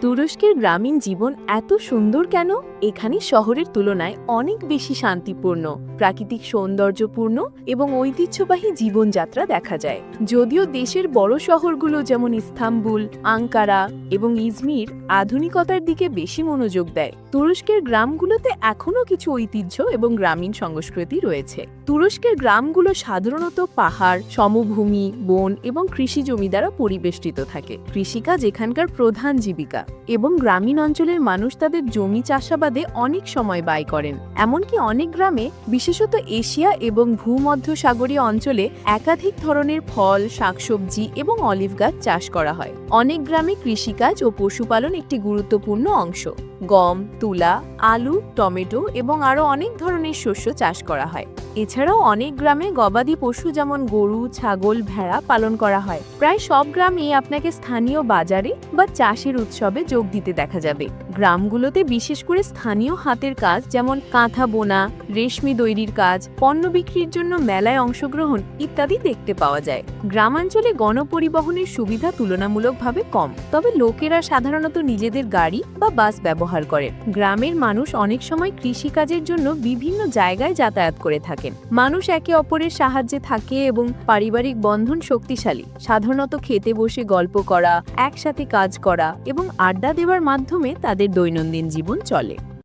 তুরস্কের গ্রামীণ জীবন এত সুন্দর কেন? এখানে শহরের তুলনায় অনেক বেশি শান্তিপূর্ণ, প্রাকৃতিক সৌন্দর্যপূর্ণ এবং ঐতিহ্যবাহী জীবনযাত্রা দেখা যায়। যদিও দেশের বড় শহরগুলো যেমন ইস্তাম্বুল, আঙ্কারা এবং ইজমির আধুনিকতার দিকে বেশি মনোযোগ দেয়, তুরস্কের গ্রামগুলোতে এখনও কিছু ঐতিহ্য এবং গ্রামীণ সংস্কৃতি রয়েছে। তুরস্কের গ্রামগুলো সাধারণত পাহাড়, সমভূমি, বন এবং কৃষি জমি দ্বারা পরিবেষ্টিত থাকে। কৃষিকাজ এখানকার প্রধান জীবিকা এবং গ্রামীণ অঞ্চলের মানুষ তাদের জমি চাষাবাদে অনেক সময় ব্যয় করেন। এমনকি অনেক গ্রামে, বিশেষত এশিয়া এবং ভূমধ্য সাগরীয় অঞ্চলে একাধিক ধরনের ফল, শাকসবজি এবং অলিভ গাছ চাষ করা হয়। অনেক গ্রামে কৃষিকাজ ও পশুপালন একটি গুরুত্বপূর্ণ অংশ। গম, তুলা, আলু, টমেটো এবং আরও অনেক ধরনের শস্য চাষ করা হয়। এছাড়াও অনেক গ্রামে গবাদি পশু যেমন গরু, ছাগল, ভেড়া পালন করা হয়। প্রায় সব গ্রামেই আপনাকে স্থানীয় বাজারে বা চাষের উৎসবে যোগ দিতে দেখা যাবে। গ্রামগুলোতে বিশেষ করে স্থানীয় হাতের কাজ যেমন কাঁথা বোনা, রেশমি দৈরির কাজ, পণ্য বিক্রির জন্য মেলায় অংশগ্রহণ ইত্যাদি দেখতে পাওয়া যায়। গ্রামাঞ্চলে গণপরিবহনের সুবিধা তুলনামূলকভাবে কম, তবে লোকেরা সাধারণত নিজেদের গাড়ি বা বাস ব্যবহার করে। গ্রামের মানুষ অনেক সময় কৃষিকাজের জন্য বিভিন্ন জায়গায় যাতায়াত করে থাকেন। মানুষ একে অপরের সাহায্যে থাকে এবং পারিবারিক বন্ধন শক্তিশালী। সাধারণত খেতে বসে গল্প করা, একসাথে কাজ করা এবং আড্ডা দেওয়ার মাধ্যমে তাদের দৈনন্দিন জীবন চলে।